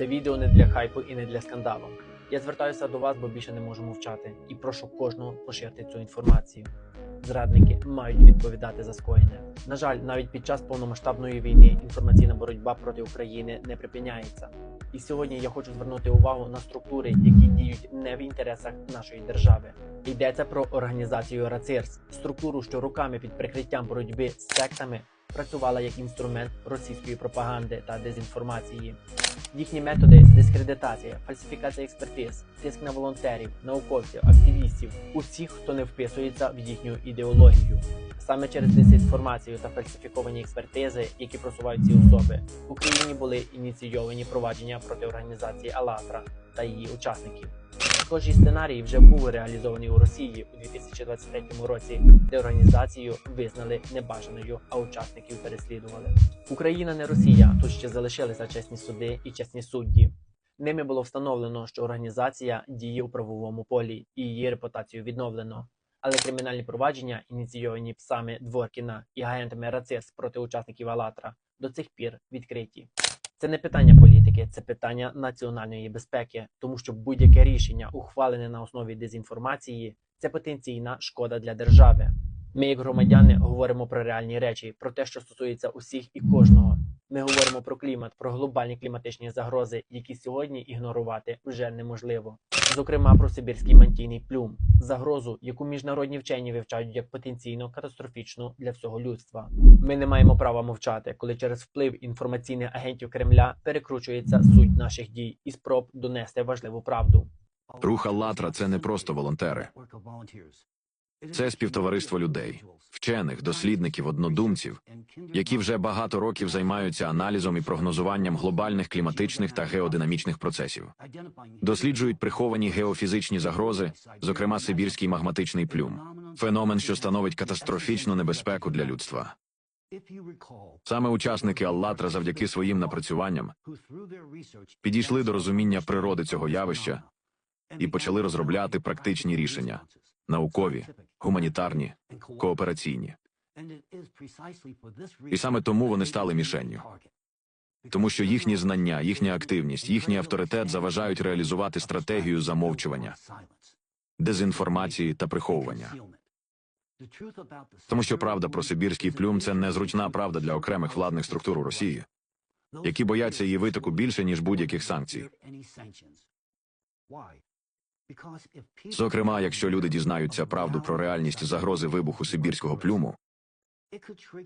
Це відео не для хайпу і не для скандалу. Я звертаюся до вас, бо більше не можу мовчати, і прошу кожного поширити цю інформацію. Зрадники мають відповідати за скоєне. На жаль, навіть під час повномасштабної війни інформаційна боротьба проти України не припиняється. І сьогодні я хочу звернути увагу на структури, які діють не в інтересах нашої держави. Йдеться про організацію РАЦИРС, структуру, що руками під прикриттям боротьби з сектами працювала як інструмент російської пропаганди та дезінформації. Їхні методи дискредитація, фальсифікація експертиз, тиск на волонтерів, науковців, активістів, усіх, хто не вписується в їхню ідеологію. Саме через дезінформацію та фальсифіковані експертизи, які просувають ці особи, в Україні були ініційовані провадження проти організації АЛАТРА та її учасників. Схожий сценарій вже був реалізований у Росії у 2023 році, де організацію визнали небажаною, а учасників переслідували. Україна не Росія, тут ще залишилися чесні суди і чесні судді. Ними було встановлено, що організація діє у правовому полі і її репутацію відновлено. Але кримінальні провадження, ініційовані псами Дворкіна і агентами РАЦИС проти учасників АЛАТРА, до цих пір відкриті. Це не питання політики, це питання національної безпеки, тому що будь-яке рішення, ухвалене на основі дезінформації, це потенційна шкода для держави. Ми, як громадяни, говоримо про реальні речі, про те, що стосується усіх і кожного. Ми говоримо про клімат, про глобальні кліматичні загрози, які сьогодні ігнорувати вже неможливо. Зокрема, про сибірський мантійний плюм, загрозу, яку міжнародні вчені вивчають як потенційно катастрофічну для всього людства. Ми не маємо права мовчати, коли через вплив інформаційних агентів Кремля перекручується суть наших дій і спроб донести важливу правду. Рух «АЛЛАТРА» – це не просто волонтери. Це співтовариство людей, вчених, дослідників, однодумців, які вже багато років займаються аналізом і прогнозуванням глобальних кліматичних та геодинамічних процесів. Досліджують приховані геофізичні загрози, зокрема сибірський магматичний плюм, феномен, що становить катастрофічну небезпеку для людства. Саме учасники «АЛЛАТРА» завдяки своїм напрацюванням підійшли до розуміння природи цього явища і почали розробляти практичні рішення наукові, гуманітарні, коопераційні. І саме тому вони стали мішенню. Тому що їхні знання, їхня активність, їхній авторитет заважають реалізувати стратегію замовчування, дезінформації та приховування. Тому що правда про сибірський плюм це незручна правда для окремих владних структур у Росії, які бояться її витоку більше ніж будь-яких санкцій. Зокрема, якщо люди дізнаються правду про реальність загрози вибуху сибірського плюму,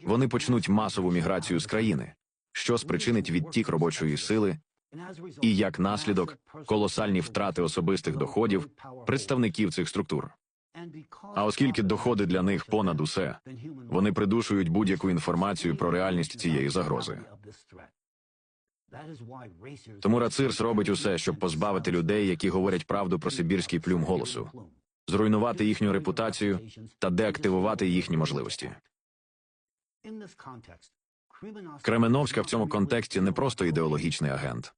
вони почнуть масову міграцію з країни, що спричинить відтік робочої сили і як наслідок колосальні втрати особистих доходів представників цих структур. А оскільки доходи для них понад усе, вони придушують будь-яку інформацію про реальність цієї загрози. Тому Рацирс робить усе, щоб позбавити людей, які говорять правду про сибірський плюм голосу, зруйнувати їхню репутацію та деактивувати їхні можливості. Кременовська в цьому контексті не просто ідеологічний агент,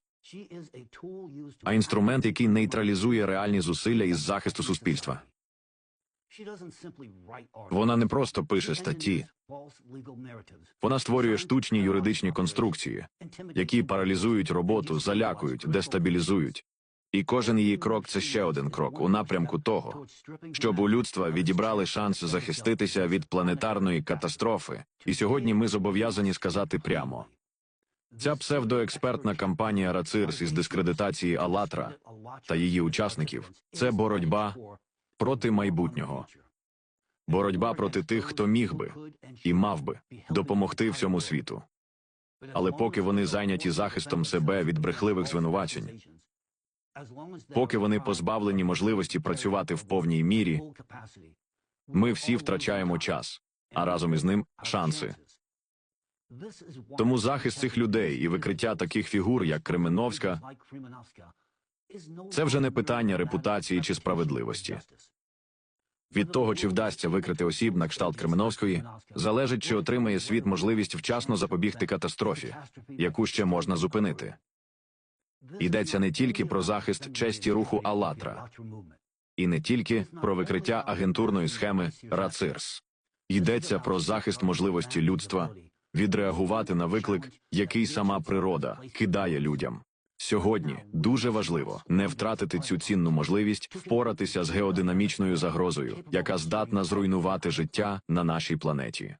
а інструмент, який нейтралізує реальні зусилля із захисту суспільства. Вона не просто пише статті, вона створює штучні юридичні конструкції, які паралізують роботу, залякують, дестабілізують. І кожен її крок це ще один крок у напрямку того, щоб у людства відібрали шанс захиститися від планетарної катастрофи. І сьогодні ми зобов'язані сказати прямо: ця псевдоекспертна кампанія Рацирс із дискредитації Алатра та її учасників це боротьба проти майбутнього, боротьба проти тих, хто міг би і мав би допомогти всьому світу. Але поки вони зайняті захистом себе від брехливих звинувачень, поки вони позбавлені можливості працювати в повній мірі, ми всі втрачаємо час, а разом із ним шанси. Тому захист цих людей і викриття таких фігур, як Кременовська, це вже не питання репутації чи справедливості. Від того, чи вдасться викрити осіб на кшталт Кременовської, залежить, чи отримає світ можливість вчасно запобігти катастрофі, яку ще можна зупинити. Йдеться не тільки про захист честі руху «АЛЛАТРА», і не тільки про викриття агентурної схеми РАЦИРС. Йдеться про захист можливості людства відреагувати на виклик, який сама природа кидає людям. Сьогодні дуже важливо не втратити цю цінну можливість впоратися з геодинамічною загрозою, яка здатна зруйнувати життя на нашій планеті.